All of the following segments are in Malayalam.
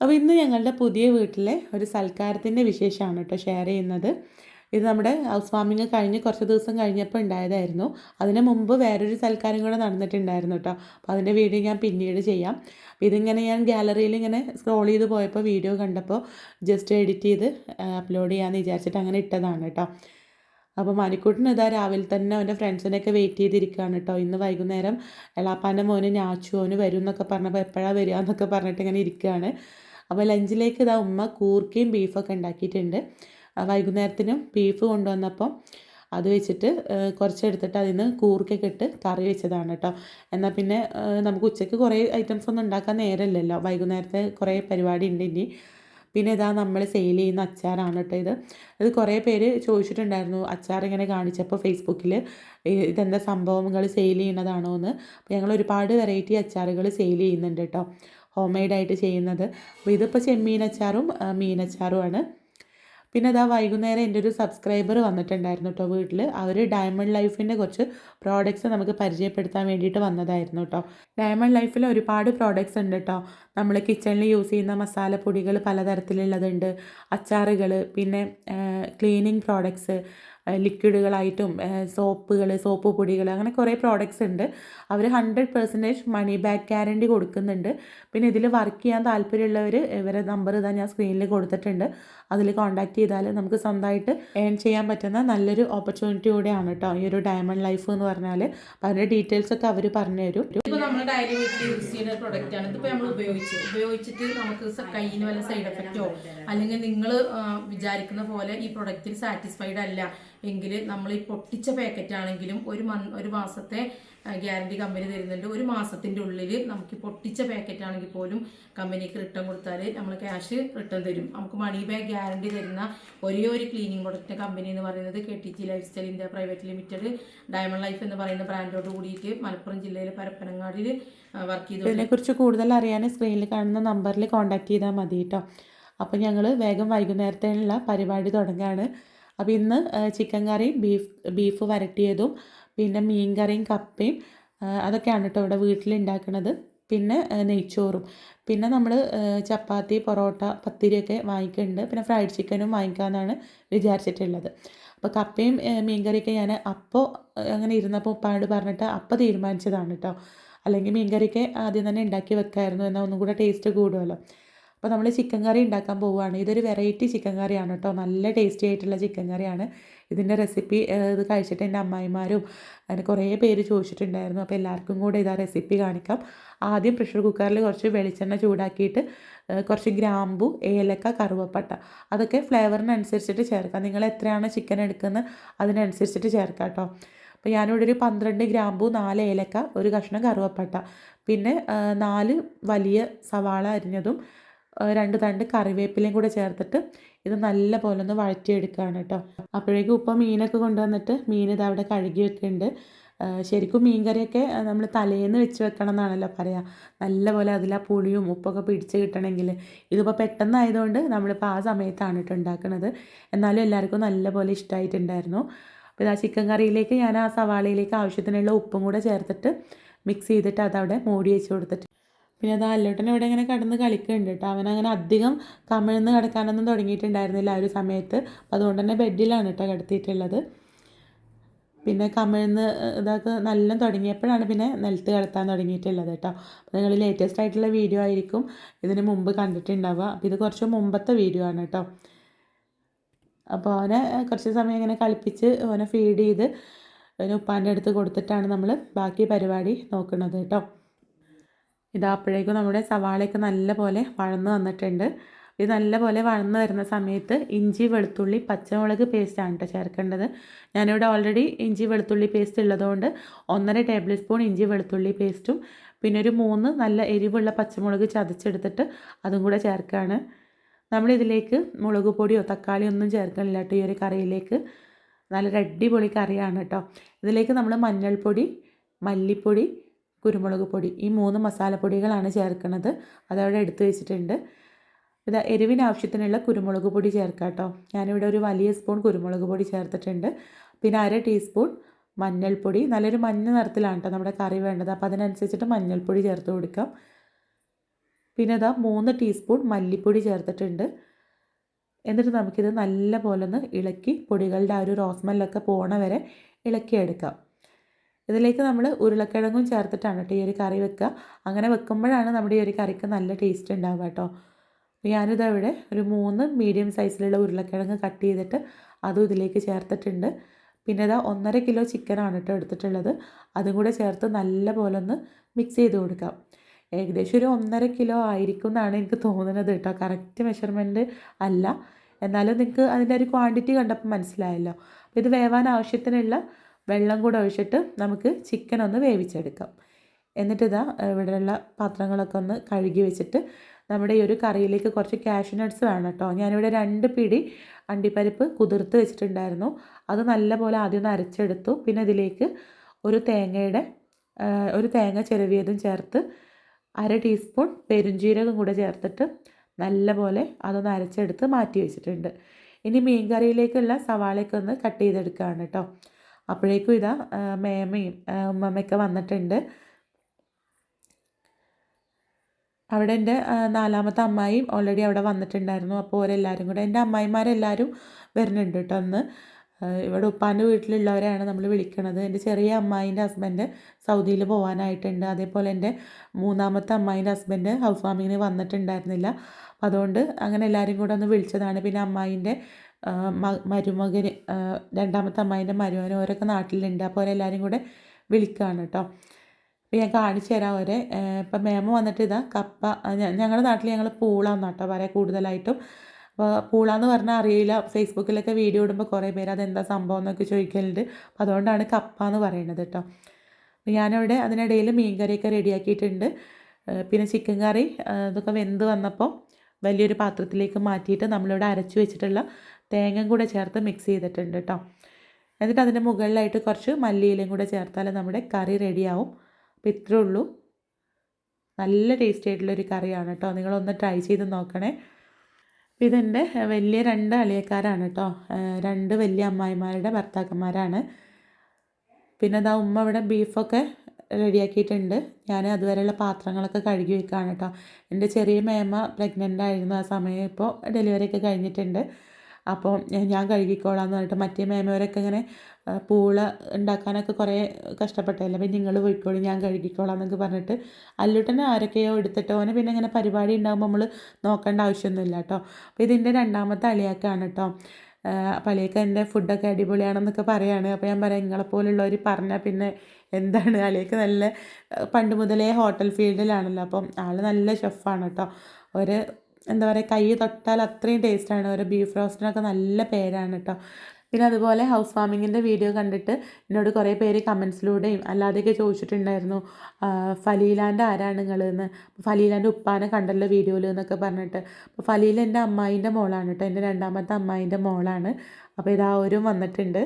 അപ്പോൾ ഇന്ന് ഞങ്ങളുടെ പുതിയ വീട്ടിലെ ഒരു സൽക്കാരത്തിന്റെ വിശേഷമാണ് കേട്ടോ ഷെയർ ചെയ്യുന്നത്. ഇത് നമ്മുടെ ഹൗസ് വാമിങ് കഴിഞ്ഞ് കുറച്ച് ദിവസം കഴിഞ്ഞപ്പോൾ ഉണ്ടായതായിരുന്നു. അതിന് മുമ്പ് വേറൊരു സൽക്കാരം കൂടെ നടന്നിട്ടുണ്ടായിരുന്നു കേട്ടോ. അപ്പോൾ അതിന്റെ വീഡിയോ ഞാൻ പിന്നീട് ചെയ്യാം. ഇതിങ്ങനെ ഞാൻ ഗാലറിയിൽ ഇങ്ങനെ സ്ക്രോൾ ചെയ്ത് പോയപ്പോൾ വീഡിയോ കണ്ടപ്പോൾ ജസ്റ്റ് എഡിറ്റ് ചെയ്ത് അപ്ലോഡ് ചെയ്യാമെന്ന് വിചാരിച്ചിട്ട് അങ്ങനെ ഇട്ടതാണ് കേട്ടോ. അപ്പോൾ മണിക്കൂട്ടിന് ഇതാ രാവിലെ തന്നെ അവന്റെ ഫ്രണ്ട്സിനെയൊക്കെ വെയിറ്റ് ചെയ്തിരിക്കുകയാണ് കേട്ടോ. ഇന്ന് വൈകുന്നേരം എളാപ്പാന്റെ മോന് ഞാച്ചുവോന് വരും എന്നൊക്കെ പറഞ്ഞപ്പോൾ എപ്പോഴാണ് വരിക എന്നൊക്കെ പറഞ്ഞിട്ട് ഇങ്ങനെ ഇരിക്കുകയാണ്. അപ്പോൾ ലഞ്ചിലേക്ക് ഇതാ ഉമ്മ കൂർക്കയും ബീഫൊക്കെ ഉണ്ടാക്കിയിട്ടുണ്ട്. വൈകുന്നേരത്തിനും ബീഫ് കൊണ്ടുവന്നപ്പം അത് വെച്ചിട്ട് കുറച്ചെടുത്തിട്ട് അതിൽ നിന്ന് കൂർക്കൊക്കെ ഇട്ട് കറി വെച്ചതാണ് കേട്ടോ. എന്നാൽ പിന്നെ നമുക്ക് ഉച്ചയ്ക്ക് കുറേ ഐറ്റംസ് ഒന്നും ഉണ്ടാക്കാൻ നേരമില്ലല്ലോ. വൈകുന്നേരത്തെ കുറേ പരിപാടി ഉണ്ട് ഇനി. പിന്നെ ഇതാ നമ്മൾ സെയിൽ ചെയ്യുന്ന അച്ചാറാണ് കേട്ടോ ഇത്. ഇത് കുറേ പേര് ചോദിച്ചിട്ടുണ്ടായിരുന്നു അച്ചാർ ഇങ്ങനെ കാണിച്ചപ്പോൾ ഫേസ്ബുക്കിൽ ഇതെന്താ സംഭവങ്ങൾ സെയിൽ ചെയ്യുന്നതാണോ എന്ന് അപ്പോൾ ഞങ്ങൾ ഒരുപാട് വെറൈറ്റി അച്ചാറുകൾ സെയിൽ ചെയ്യുന്നുണ്ട് കേട്ടോ. ഹോം മെയ്ഡായിട്ട് ചെയ്യുന്നത് അപ്പോൾ ഇതിപ്പോൾ ചെമ്മീനച്ചാറും മീനച്ചാറുമാണ്. പിന്നെ അതാ വൈകുന്നേരം എന്റെ ഒരു സബ്സ്ക്രൈബർ വന്നിട്ടുണ്ടായിരുന്നു കേട്ടോ വീട്ടിൽ അവർ ഡയമണ്ട് ലൈഫിന്റെ കുറച്ച് പ്രോഡക്റ്റ്സ് നമുക്ക് പരിചയപ്പെടുത്താൻ വേണ്ടിയിട്ട് വന്നതായിരുന്നു കേട്ടോ ഡയമണ്ട് ലൈഫിൽ ഒരുപാട് പ്രോഡക്റ്റ്സ് ഉണ്ട് കേട്ടോ നമ്മൾ കിച്ചണിൽ യൂസ് ചെയ്യുന്ന മസാലപ്പൊടികൾ പലതരത്തിലുള്ളതുണ്ട്. അച്ചാറുകൾ പിന്നെ ക്ലീനിങ് പ്രോഡക്ട്സ് ലിക്വിഡുകളായിട്ടും സോപ്പുകൾ സോപ്പ് പൊടികൾ അങ്ങനെ കുറേ പ്രോഡക്റ്റ്സ് ഉണ്ട്. അവർ hundred percentage money back guarantee കൊടുക്കുന്നുണ്ട്. പിന്നെ ഇതിൽ വർക്ക് ചെയ്യാൻ താല്പര്യമുള്ളവർ ഇവരെ നമ്പർ ഇതാ ഞാൻ സ്ക്രീനിൽ കൊടുത്തിട്ടുണ്ട്. അതിൽ കോൺടാക്റ്റ് ചെയ്താൽ നമുക്ക് സ്വന്തമായിട്ട് ഏൺ ചെയ്യാൻ പറ്റുന്ന നല്ലൊരു ഓപ്പർച്യൂണിറ്റി കൂടെയാണ് കേട്ടോ ഈ ഒരു ഡയമണ്ട് ലൈഫ് എന്ന് പറഞ്ഞാൽ അപ്പോൾ അതിന്റെ ഡീറ്റെയിൽസ് ഒക്കെ അവർ പറഞ്ഞു തരും ഇപ്പോൾ നമ്മൾ ഡയറി യൂസ് ചെയ്യുന്ന പ്രൊഡക്റ്റ് ആണ്. ഇതിപ്പോൾ നമ്മൾ ഉപയോഗിച്ചു. ഉപയോഗിച്ചിട്ട് നമുക്ക് കയ്യിൽ വല്ല സൈഡ് എഫക്റ്റോ അല്ലെങ്കിൽ നിങ്ങൾ വിചാരിക്കുന്ന പോലെ ഈ പ്രൊഡക്റ്റിൽ സാറ്റിസ്ഫൈഡ് അല്ല. എങ്കിൽ നമ്മൾ ഈ പൊട്ടിച്ച പാക്കറ്റ് ആണെങ്കിലും ഒരു മന്ത് ഒരു മാസത്തെ ഗ്യാരണ്ടി കമ്പനി തരുന്നുണ്ട്. ഒരു മാസത്തിന്റെ ഉള്ളിൽ നമുക്ക് പൊട്ടിച്ച പാക്കറ്റ് ആണെങ്കിൽ പോലും കമ്പനിക്ക് റിട്ടേൺ കൊടുത്താൽ നമ്മൾ ക്യാഷ് റിട്ടേൺ തരും. നമുക്ക് മണി ബാഗ് ഗ്യാരണ്ടി തരുന്ന ഒരേ ഒരു ക്ലീനിങ് പ്രൊഡക്റ്റ് കമ്പനി എന്ന് പറയുന്നത് K T G life style India private limited diamond life എന്ന് പറയുന്ന ബ്രാൻഡോട് കൂടിയിട്ട് മലപ്പുറം ജില്ലയിലെ പരപ്പനങ്ങാടിയിൽ വർക്ക് ചെയ്തു ഇതിനെക്കുറിച്ച് കൂടുതൽ അറിയാൻ സ്ക്രീനിൽ കാണുന്ന നമ്പറിൽ കോൺടാക്ട് ചെയ്താൽ മതി കേട്ടോ അപ്പോൾ ഞങ്ങൾ വേഗം വൈകുന്നേരത്തേനുള്ള പരിപാടി തുടങ്ങുകയാണ് അപ്പോൾ ഇന്ന് ചിക്കൻ കറിയും ബീഫ് ബീഫ് വരട്ടിയതും പിന്നെ മീൻ കറിയും കപ്പയും അതൊക്കെയാണ് കേട്ടോ ഇവിടെ വീട്ടിൽ ഉണ്ടാക്കുന്നത് പിന്നെ നെയ്ച്ചോറും. പിന്നെ നമ്മൾ ചപ്പാത്തി പൊറോട്ട പത്തിരിയൊക്കെ വാങ്ങിക്കുന്നുണ്ട് പിന്നെ ഫ്രൈഡ് ചിക്കനും വാങ്ങിക്കാമെന്നാണ് വിചാരിച്ചിട്ടുള്ളത്. അപ്പോൾ കപ്പയും മീൻകറിയൊക്കെ മീൻ കറിയൊക്കെ ഞാൻ അപ്പോൾ അങ്ങനെ ഇരുന്നപ്പോൾ ഉപ്പാട് പറഞ്ഞിട്ട് അപ്പോൾ തീരുമാനിച്ചതാണ് കേട്ടോ അല്ലെങ്കിൽ മീൻ കറിയൊക്കെ ആദ്യം തന്നെ ഉണ്ടാക്കി വെക്കായിരുന്നു എന്നാൽ ഒന്നും കൂടെ ടേസ്റ്റ് കൂടുമല്ലോ അപ്പോൾ നമ്മൾ ചിക്കൻ കറി ഉണ്ടാക്കാൻ പോവുകയാണ്. ഇതൊരു വെറൈറ്റി ചിക്കൻ കറിയാണ് കേട്ടോ. നല്ല ടേസ്റ്റി ആയിട്ടുള്ള ചിക്കൻ കറിയാണ്. ഇതിന്റെ റെസിപ്പി ഇത് കഴിച്ചിട്ട് എന്റെ അമ്മായിമാരും അങ്ങനെ കുറേ പേര് ചോദിച്ചിട്ടുണ്ടായിരുന്നു. അപ്പോൾ എല്ലാവർക്കും കൂടെ ഇതാ റെസിപ്പി കാണിക്കാം. ആദ്യം പ്രഷർ കുക്കറിൽ കുറച്ച് വെളിച്ചെണ്ണ ചൂടാക്കിയിട്ട് കുറച്ച് ഗ്രാമ്പു ഏലക്ക കറുവപ്പട്ട അതൊക്കെ ഫ്ലേവറിനനുസരിച്ചിട്ട് ചേർക്കാം. നിങ്ങൾ എത്രയാണ് ചിക്കൻ എടുക്കുന്നത് അതിനനുസരിച്ചിട്ട് ചേർക്കാം കേട്ടോ. അപ്പോൾ ഞാനിവിടെ ഒരു പന്ത്രണ്ട് ഗ്രാമ്പു നാല് ഏലക്ക ഒരു കഷ്ണം കറുവപ്പട്ട. പിന്നെ നാല് വലിയ സവാള അരിഞ്ഞതും രണ്ട് തണ്ട് കറിവേപ്പിലയും കൂടെ ചേർത്തിട്ട് ഇത് നല്ല പോലെ ഒന്ന് വഴറ്റിയെടുക്കുകയാണ് കേട്ടോ. അപ്പോഴേക്കും ഉപ്പ മീനൊക്കെ കൊണ്ടുവന്നിട്ട് മീൻ ഇത് അവിടെ കഴുകി വെക്കുന്നുണ്ട്. ശരിക്കും മീൻകറിയൊക്കെ നമ്മൾ തലേന്ന് വെച്ച് വെക്കണം എന്നാണല്ലോ പറയുക നല്ല പോലെ അതിൽ ആ പുളിയും ഉപ്പൊക്കെ പിടിച്ച് കിട്ടണമെങ്കിൽ. ഇതിപ്പോൾ പെട്ടെന്നായതുകൊണ്ട് നമ്മളിപ്പോൾ ആ സമയത്താണ് കേട്ടോ ഉണ്ടാക്കുന്നത് എന്നാലും എല്ലാവർക്കും നല്ലപോലെ ഇഷ്ടമായിട്ടുണ്ടായിരുന്നു അപ്പോൾ ആ ചിക്കൻ കറിയിലേക്ക് ഞാൻ ആ സവാളയിലേക്ക് ആവശ്യത്തിനുള്ള ഉപ്പും കൂടെ ചേർത്തിട്ട് മിക്സ് ചെയ്തിട്ട് അതവിടെ മൂടി വെച്ച് കൊടുത്തിട്ട് പിന്നെ അത് അല്ലോട്ടൻ ഇവിടെ ഇങ്ങനെ കിടന്ന് കളിക്കുന്നുണ്ട് കേട്ടോ അവനങ്ങനെ അധികം കമിഴ്ന്ന് കിടക്കാനൊന്നും തുടങ്ങിയിട്ടുണ്ടായിരുന്നില്ല ആ ഒരു സമയത്ത്. അപ്പോൾ അതുകൊണ്ട് തന്നെ ബെഡിലാണ് കേട്ടോ കിടത്തിയിട്ടുള്ളത്. പിന്നെ കമിഴ്ന്ന് ഇതൊക്കെ നല്ല തുടങ്ങിയപ്പോഴാണ് പിന്നെ നിലത്ത് കിടത്താൻ തുടങ്ങിയിട്ടുള്ളത് കേട്ടോ അപ്പോൾ നിങ്ങൾ ലേറ്റസ്റ്റ് ആയിട്ടുള്ള വീഡിയോ ആയിരിക്കും ഇതിന് മുമ്പ് കണ്ടിട്ടുണ്ടാവുക. അപ്പോൾ ഇത് കുറച്ച് മുമ്പത്തെ വീഡിയോ ആണ് കേട്ടോ അപ്പോൾ അവനെ കുറച്ച് സമയം ഇങ്ങനെ കളിപ്പിച്ച് അവനെ ഫീഡ് ചെയ്ത് അവന് ഉപ്പാന്റെ അടുത്ത് കൊടുത്തിട്ടാണ് നമ്മൾ ബാക്കി പരിപാടി നോക്കുന്നത് കേട്ടോ ഇതാ അപ്പോഴേക്കും നമ്മുടെ സവാളയൊക്കെ നല്ല പോലെ വഴന്ന് വന്നിട്ടുണ്ട്. ഇത് നല്ല പോലെ വഴന്ന് വരുന്ന സമയത്ത് ഇഞ്ചി വെളുത്തുള്ളി പച്ചമുളക് പേസ്റ്റാണ് കേട്ടോ ചേർക്കേണ്ടത്. ഞാനിവിടെ ഓൾറെഡി ഇഞ്ചി വെളുത്തുള്ളി പേസ്റ്റ് ഉള്ളതുകൊണ്ട് ഒന്നര ടേബിൾ സ്പൂൺ ഇഞ്ചി വെളുത്തുള്ളി പേസ്റ്റും പിന്നെ ഒരു മൂന്ന് നല്ല എരിവുള്ള പച്ചമുളക് ചതച്ചെടുത്തിട്ട് അതും കൂടെ ചേർക്കുകയാണ് നമ്മളിതിലേക്ക് മുളക് പൊടിയോ തക്കാളിയോ ഒന്നും ചേർക്കണില്ല കേട്ടോ ഈ ഒരു കറിയിലേക്ക്. നല്ല അടിപൊളി കറിയാണ് കേട്ടോ ഇതിലേക്ക് നമ്മൾ മഞ്ഞൾപ്പൊടി മല്ലിപ്പൊടി കുരുമുളക് പൊടി. ഈ മൂന്ന് മസാലപ്പൊടികളാണ് ചേർക്കുന്നത്. അതവിടെ എടുത്തു വെച്ചിട്ടുണ്ട്. ഇത് എരിവിന് ആവശ്യത്തിനുള്ള കുരുമുളക് പൊടി ചേർക്കാം കേട്ടോ. ഞാനിവിടെ ഒരു വലിയ സ്പൂൺ കുരുമുളക് പൊടി ചേർത്തിട്ടുണ്ട്. പിന്നെ അര ടീസ്പൂൺ മഞ്ഞൾപ്പൊടി. നല്ലൊരു മഞ്ഞ നിറത്തിലാണ് കേട്ടോ നമ്മുടെ കറി വേണ്ടത്. അപ്പോൾ അതിനനുസരിച്ചിട്ട് മഞ്ഞൾപ്പൊടി ചേർത്ത് കൊടുക്കാം. പിന്നെ ഇതാ മൂന്ന് ടീസ്പൂൺ മല്ലിപ്പൊടി ചേർത്തിട്ടുണ്ട്. എന്നിട്ട് നമുക്കിത് നല്ല പോലെ ഒന്ന് ഇളക്കി പൊടികളുടെ ആ ഒരു റോസ്മെല്ലൊക്കെ പോണ വരെ ഇളക്കിയെടുക്കാം. ഇതിലേക്ക് നമ്മൾ ഉരുളക്കിഴങ്ങും ചേർത്തിട്ടാണ് കേട്ടോ ഈ ഒരു കറി വെക്കുക. അങ്ങനെ വെക്കുമ്പോഴാണ് നമ്മുടെ ഈ ഒരു കറിക്ക് നല്ല ടേസ്റ്റ് ഉണ്ടാവുക കേട്ടോ. ഞാനിത് അവിടെ ഒരു മൂന്ന് മീഡിയം സൈസിലുള്ള ഉരുളക്കിഴങ്ങ് കട്ട് ചെയ്തിട്ട് അതും ഇതിലേക്ക് ചേർത്തിട്ടുണ്ട്. പിന്നെ ഇതാ ഒന്നര കിലോ ചിക്കനാണ് കേട്ടോ എടുത്തിട്ടുള്ളത്. അതും കൂടെ ചേർത്ത് നല്ല പോലെ ഒന്ന് മിക്സ് ചെയ്ത് കൊടുക്കാം. ഏകദേശം ഒരു ഒന്നര കിലോ ആയിരിക്കും എന്നാണ് എനിക്ക് തോന്നുന്നത് കേട്ടോ. കറക്റ്റ് മെഷർമെന്റ് അല്ല. എന്നാലും നിങ്ങൾക്ക് അതിന്റെ ഒരു ക്വാണ്ടിറ്റി കണ്ടപ്പോൾ മനസ്സിലായല്ലോ. അപ്പോൾ ഇത് വേവാൻ ആവശ്യത്തിനുള്ള വെള്ളം കൂടെ ഒഴിച്ചിട്ട് നമുക്ക് ചിക്കൻ ഒന്ന് വേവിച്ചെടുക്കാം. എന്നിട്ട് ഇതാ ഇവിടെയുള്ള പാത്രങ്ങളൊക്കെ ഒന്ന് കഴുകി വെച്ചിട്ട് നമ്മുടെ ഈ ഒരു കറിയിലേക്ക് കുറച്ച് കാഷ്യൂ നട്ട്സ് വേണം കേട്ടോ. ഞാനിവിടെ രണ്ട് പിടി അണ്ടിപ്പരിപ്പ് കുതിർത്ത് വെച്ചിട്ടുണ്ടായിരുന്നു. അത് നല്ലപോലെ ആദ്യം ഒന്ന് അരച്ചെടുത്തു. പിന്നെ ഇതിലേക്ക് ഒരു തേങ്ങയുടെ ഒരു തേങ്ങ ചിരവിയതും ചേർത്ത് അര ടീസ്പൂൺ പെരുംജീരകം കൂടെ ചേർത്തിട്ട് നല്ലപോലെ അതൊന്ന് അരച്ചെടുത്ത് മാറ്റി വെച്ചിട്ടുണ്ട്. ഇനി മീൻ കറിയിലേക്കുള്ള സവാളയൊക്കെ ഒന്ന് കട്ട് ചെയ്തെടുക്കുകയാണ് കേട്ടോ. അപ്പോഴേക്കും ഇതാ മേമയും ഉമ്മമ്മയൊക്കെ വന്നിട്ടുണ്ട്. അവിടെ എന്റെ നാലാമത്തെ അമ്മായിയും ഓൾറെഡി അവിടെ വന്നിട്ടുണ്ടായിരുന്നു. അപ്പോൾ ഓരെല്ലാവരും കൂടെ എന്റെ അമ്മായിമാരെല്ലാവരും വരുന്നുണ്ട് കേട്ടോ അന്ന്. ഇവിടെ ഉപ്പാന്റെ വീട്ടിലുള്ളവരെയാണ് നമ്മൾ വിളിക്കണത്. എന്റെ ചെറിയ അമ്മായിന്റെ ഹസ്ബൻഡ് സൗദിയിൽ പോകാനായിട്ടുണ്ട് അതേപോലെ എന്റെ മൂന്നാമത്തെ അമ്മായിന്റെ ഹസ്ബൻഡ് ഹൗസ് വാമിങ്ങിന് വന്നിട്ടുണ്ടായിരുന്നില്ല. അതുകൊണ്ട് അങ്ങനെ എല്ലാവരും കൂടെ ഒന്ന് വിളിച്ചതാണ്. പിന്നെ അമ്മായിന്റെ മരുമകന് രണ്ടാമത്തെ അമ്മായിന്റെ മരുമകൻ ഓരൊക്കെ നാട്ടിലുണ്ട്. അപ്പോൾ അവരെല്ലാവരും കൂടെ വിളിക്കുകയാണ് കേട്ടോ. അപ്പോൾ ഞാൻ കാണിച്ചു തരാം അവരെ. ഇപ്പം മേമ വന്നിട്ട് ഇതാ കപ്പ ഞങ്ങളുടെ നാട്ടിൽ ഞങ്ങൾ പൂളാന്ന് കേട്ടോ പറയാം കൂടുതലായിട്ടും. അപ്പോൾ പൂളാന്ന് പറഞ്ഞാൽ അറിയില്ല. ഫേസ്ബുക്കിലൊക്കെ വീഡിയോ ഇടുമ്പോൾ കുറേ പേര് അതെന്താ സംഭവം എന്നൊക്കെ ചോദിക്കലുണ്ട്. അപ്പോൾ അതുകൊണ്ടാണ് കപ്പ എന്ന് പറയുന്നത് കേട്ടോ. അപ്പോൾ ഞാനിവിടെ അതിനിടയിൽ മീൻ കറിയൊക്കെ റെഡിയാക്കിയിട്ടുണ്ട്. പിന്നെ ചിക്കൻ കറി അതൊക്കെ വെന്ത് വന്നപ്പോൾ വലിയൊരു പാത്രത്തിലേക്ക് മാറ്റിയിട്ട് നമ്മളിവിടെ അരച്ചു വെച്ചിട്ടുള്ള തേങ്ങയും കൂടെ ചേർത്ത് മിക്സ് ചെയ്തിട്ടുണ്ട് കേട്ടോ എന്നിട്ട് അതിന്റെ മുകളിലായിട്ട് കുറച്ച് മല്ലിയിലയും കൂടെ ചേർത്താൽ നമ്മുടെ കറി റെഡിയാവും അപ്പോൾ ഇത്രേ ഉള്ളൂ. നല്ല ടേസ്റ്റി ആയിട്ടുള്ളൊരു കറിയാണ് കേട്ടോ നിങ്ങളൊന്ന് ട്രൈ ചെയ്ത് നോക്കണേ. അപ്പോൾ ഇതെന്റെ വലിയ രണ്ട് അളിയക്കാരാണ് കേട്ടോ രണ്ട് വലിയ അമ്മായിമാരുടെ ഭർത്താക്കന്മാരാണ്. പിന്നെ അതാ ഉമ്മ ഇവിടെ ബീഫൊക്കെ റെഡിയാക്കിയിട്ടുണ്ട് ഞാൻ അതുവരെയുള്ള പാത്രങ്ങളൊക്കെ കഴുകി വെക്കുകയാണ് കേട്ടോ എന്റെ ചെറിയ മേമ പ്രഗ്നന്റ് ആയിരുന്നു ആ സമയം ഇപ്പോൾ ഡെലിവറി ഒക്കെ കഴിഞ്ഞിട്ടുണ്ട്. അപ്പോൾ ഞാൻ കഴുകിക്കോളാം എന്ന് പറഞ്ഞിട്ട് മറ്റേ മേമവരൊക്കെ ഇങ്ങനെ പൂള ഉണ്ടാക്കാനൊക്കെ കുറേ കഷ്ടപ്പെട്ടല്ലേ പിന്നെ നിങ്ങൾ പോയിക്കോളി ഞാൻ കഴുകിക്കോളാം എന്നൊക്കെ പറഞ്ഞിട്ട് അല്ലുട്ടനെ ആരൊക്കെയോ എടുത്തിട്ട് ഓനെ പിന്നെ ഇങ്ങനെ പരിപാടി ഉണ്ടാകുമ്പോൾ നമ്മൾ നോക്കേണ്ട ആവശ്യമൊന്നുമില്ല കേട്ടോ അപ്പോൾ ഇതിന്റെ രണ്ടാമത്തെ അളിയാക്കാണ് കേട്ടോ അപ്പോൾ അളിയൊക്കെ എന്റെ ഫുഡൊക്കെ അടിപൊളിയാണെന്നൊക്കെ പറയുകയാണ് അപ്പോൾ ഞാൻ പറയാം നിങ്ങളെപ്പോലുള്ളവർ പറഞ്ഞാൽ പിന്നെ എന്താണ്? അളിയൊക്കെ നല്ല പണ്ട് മുതലേ ഹോട്ടൽ ഫീൽഡിലാണല്ലോ. അപ്പം ആൾ നല്ല ഷെഫാണ് കേട്ടോ ഒരു എന്താ പറയുക കൈ തൊട്ടാൽ അത്രയും ടേസ്റ്റാണ് ഓരോ ബീഫ് റോസ്റ്റിനൊക്കെ നല്ല പേരാണ് കേട്ടോ പിന്നെ അതുപോലെ ഹൗസ് വാമിങ്ങിന്റെ വീഡിയോ കണ്ടിട്ട് എന്നോട് കുറേ പേര് കമൻസിലൂടെയും അല്ലാതെയൊക്കെ ചോദിച്ചിട്ടുണ്ടായിരുന്നു ഫലീലാന്റെ ആരാണ് നിങ്ങൾ എന്ന് ഫലീലാന്റെ ഉപ്പാനെ കണ്ടല്ലോ വീഡിയോയിൽ എന്നൊക്കെ പറഞ്ഞിട്ട്. അപ്പോൾ ഫലീല എന്റെ അമ്മായിന്റെ മോളാണ് കേട്ടോ എന്റെ രണ്ടാമത്തെ അമ്മായിന്റെ മോളാണ്. അപ്പോൾ ഇതാ ഒരു വന്നിട്ടുണ്ട്.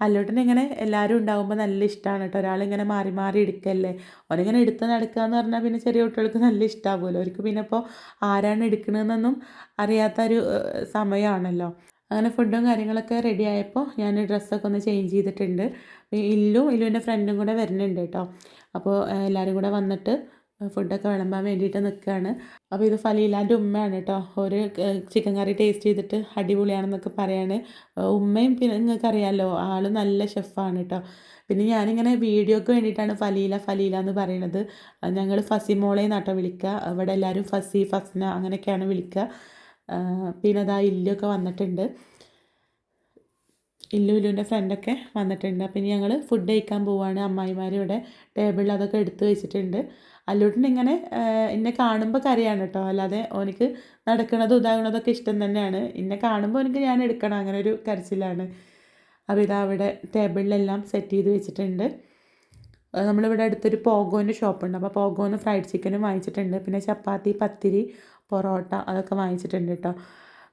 അല്ലോട്ടന് ഇങ്ങനെ എല്ലാവരും ഉണ്ടാകുമ്പോൾ നല്ല ഇഷ്ടമാണ് കേട്ടോ. ഒരാളിങ്ങനെ മാറി മാറി എടുക്കല്ലേ. ഓനിങ്ങനെ എടുത്ത് നടക്കുക എന്ന് പറഞ്ഞാൽ പിന്നെ ചെറിയ കുട്ടികൾക്ക് നല്ല ഇഷ്ടമാകുമല്ലോ അവർക്ക് പിന്നെ ഇപ്പോൾ ആരാണ് എടുക്കണതെന്നൊന്നും അറിയാത്ത ഒരു സമയമാണല്ലോ അങ്ങനെ ഫുഡും കാര്യങ്ങളൊക്കെ റെഡി ആയപ്പോൾ ഞാൻ ഡ്രസ്സൊക്കെ ഒന്ന് ചേഞ്ച് ചെയ്തിട്ടുണ്ട്. ഇല്ലു ഇല്ലും ഇല്ലുവിന്റെ ഫ്രണ്ടും കൂടെ വരുന്നുണ്ട് കേട്ടോ. അപ്പോൾ എല്ലാവരും കൂടെ വന്നിട്ട് ഫുഡൊക്കെ വിളമ്പാൻ വേണ്ടിയിട്ട് നിൽക്കുകയാണ് അപ്പോൾ ഇത് ഫലീലാന്റെ ഉമ്മയാണ് കേട്ടോ ഒരു ചിക്കൻ കറി ടേസ്റ്റ് ചെയ്തിട്ട് അടിപൊളിയാണെന്നൊക്കെ പറയാണ്. ഉമ്മയും പിന്നെ നിങ്ങൾക്ക് അറിയാമല്ലോ ആൾ നല്ല ഷെഫാണ് കേട്ടോ പിന്നെ ഞാനിങ്ങനെ വീഡിയോക്ക് വേണ്ടിയിട്ടാണ് ഫലീല ഫലീല എന്ന് പറയുന്നത് ഞങ്ങൾ ഫസിമോളെ നട്ടോ വിളിക്കുക ഇവിടെ എല്ലാവരും ഫസി ഫസ്ന അങ്ങനെയൊക്കെയാണ് വിളിക്കുക പിന്നെ അതാ ഇല്ലൊക്കെ വന്നിട്ടുണ്ട്. ഇല്ലു ഇല്ലുവിന്റെ ഫ്രണ്ടൊക്കെ വന്നിട്ടുണ്ട്. അപ്പം ഇനി ഞങ്ങൾ ഫുഡ് കഴിക്കാൻ പോവാണ്. അമ്മായിമാർ ഇവിടെ ടേബിളിൽ അതൊക്കെ എടുത്തു വെച്ചിട്ടുണ്ട്. അല്ലൂട്ടിന് ഇങ്ങനെ എന്നെ കാണുമ്പോൾ കരയാണ് കേട്ടോ അല്ലാതെ ഓനിക്ക് നടക്കണതും ഇതാകണതൊക്കെ ഇഷ്ടം തന്നെയാണ്. എന്നെ കാണുമ്പോൾ എനിക്ക് ഞാൻ എടുക്കണം. അങ്ങനെ ഒരു കരച്ചിലാണ്. അപ്പോൾ ഇതാ അവിടെ ടേബിളിലെല്ലാം സെറ്റ് ചെയ്ത് വെച്ചിട്ടുണ്ട്. നമ്മളിവിടെ അടുത്തൊരു പോഗോന്റെ ഷോപ്പുണ്ട് അപ്പോൾ പോഗോന്ന് ഫ്രൈഡ് ചിക്കനും വാങ്ങിച്ചിട്ടുണ്ട്. പിന്നെ ചപ്പാത്തി പത്തിരി പൊറോട്ട അതൊക്കെ വാങ്ങിച്ചിട്ടുണ്ട് കേട്ടോ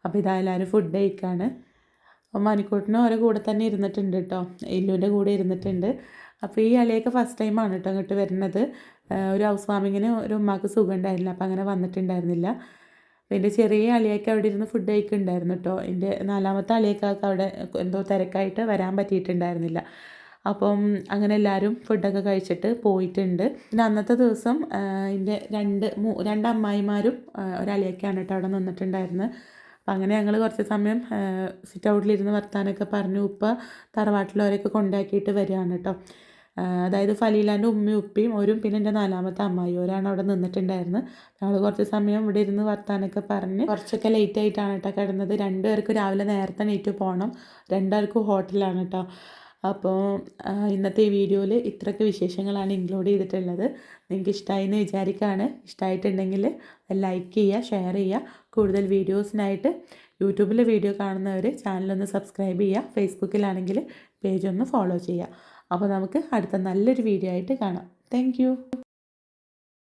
അപ്പോൾ ഇതാ എല്ലാവരും ഫുഡ് കഴിക്കാണ്. അപ്പോൾ മണിക്കൂട്ടിനും ഓരോ കൂടെ തന്നെ ഇരുന്നിട്ടുണ്ട് കേട്ടോ എല്ലുവിന്റെ കൂടെ ഇരുന്നിട്ടുണ്ട്. അപ്പോൾ ഈ അളിയൊക്കെ ഫസ്റ്റ് ടൈമാണ് കേട്ടോ ഇങ്ങോട്ട് വരുന്നത്. ഒരു ഹൗസ് വാമിങ്ങിന് ഒരു ഉമ്മാക്ക് സുഖം ഉണ്ടായിരുന്നില്ല അപ്പോൾ അങ്ങനെ വന്നിട്ടുണ്ടായിരുന്നില്ല. അപ്പോൾ എന്റെ ചെറിയ അളിയൊക്കെ അവിടെ ഇരുന്ന് ഫുഡ് കഴിക്കുന്നുണ്ടായിരുന്നു കേട്ടോ എന്റെ നാലാമത്തെ അളിയൊക്കെ അവിടെ എന്തോ തിരക്കായിട്ട് വരാൻ പറ്റിയിട്ടുണ്ടായിരുന്നില്ല. അപ്പം അങ്ങനെ എല്ലാവരും ഫുഡൊക്കെ കഴിച്ചിട്ട് പോയിട്ടുണ്ട്. പിന്നെ അന്നത്തെ ദിവസം എന്റെ രണ്ട് രണ്ട് അമ്മായിമാരും ഒരളിയൊക്കെയാണ് കേട്ടോ അവിടെ നിന്നിട്ടുണ്ടായിരുന്നത്. അപ്പം അങ്ങനെ ഞങ്ങൾ കുറച്ച് സമയം സിറ്റ് ഔട്ടിലിരുന്ന് വർത്താനൊക്കെ പറഞ്ഞു. ഉപ്പ തറവാട്ടിലവരെയൊക്കെ കൊണ്ടാക്കിയിട്ട് വരികയാണ് കേട്ടോ അതായത് ഫലീലാന്റെ ഉമ്മയും ഉപ്പയും ഒരു പിന്നെ എന്റെ നാലാമത്തെ അമ്മായി. ഒരാണ് അവിടെ നിന്നിട്ടുണ്ടായിരുന്നു. ഞങ്ങൾ കുറച്ച് സമയം ഇവിടെ ഇരുന്ന് വർത്താനൊക്കെ പറഞ്ഞ് കുറച്ചൊക്കെ ലേറ്റ് ആയിട്ടാണ് കേട്ടോ കിടന്നത്. രണ്ടുപേർക്ക് രാവിലെ നേരത്തെ എണീറ്റ് പോകണം രണ്ടുപേർക്കും ഹോട്ടലാണ് കേട്ടോ അപ്പോൾ ഇന്നത്തെ ഈ വീഡിയോയിൽ ഇത്രയൊക്കെ വിശേഷങ്ങളാണ് ഇൻക്ലൂഡ് ചെയ്തിട്ടുള്ളത്. നിങ്ങൾക്ക് ഇഷ്ടമായി എന്ന് വിചാരിക്കുകയാണ്. ഇഷ്ടമായിട്ടുണ്ടെങ്കിൽ ലൈക്ക് ചെയ്യുക ഷെയർ ചെയ്യുക. കൂടുതൽ വീഡിയോസിനായിട്ട് യൂട്യൂബിലെ വീഡിയോ കാണുന്നവർ ചാനലൊന്ന് സബ്സ്ക്രൈബ് ചെയ്യുക. ഫേസ്ബുക്കിലാണെങ്കിൽ പേജ് ഒന്ന് ഫോളോ ചെയ്യുക. അപ്പോൾ നമുക്ക് അടുത്ത നല്ലൊരു വീഡിയോ ആയിട്ട് കാണാം. താങ്ക്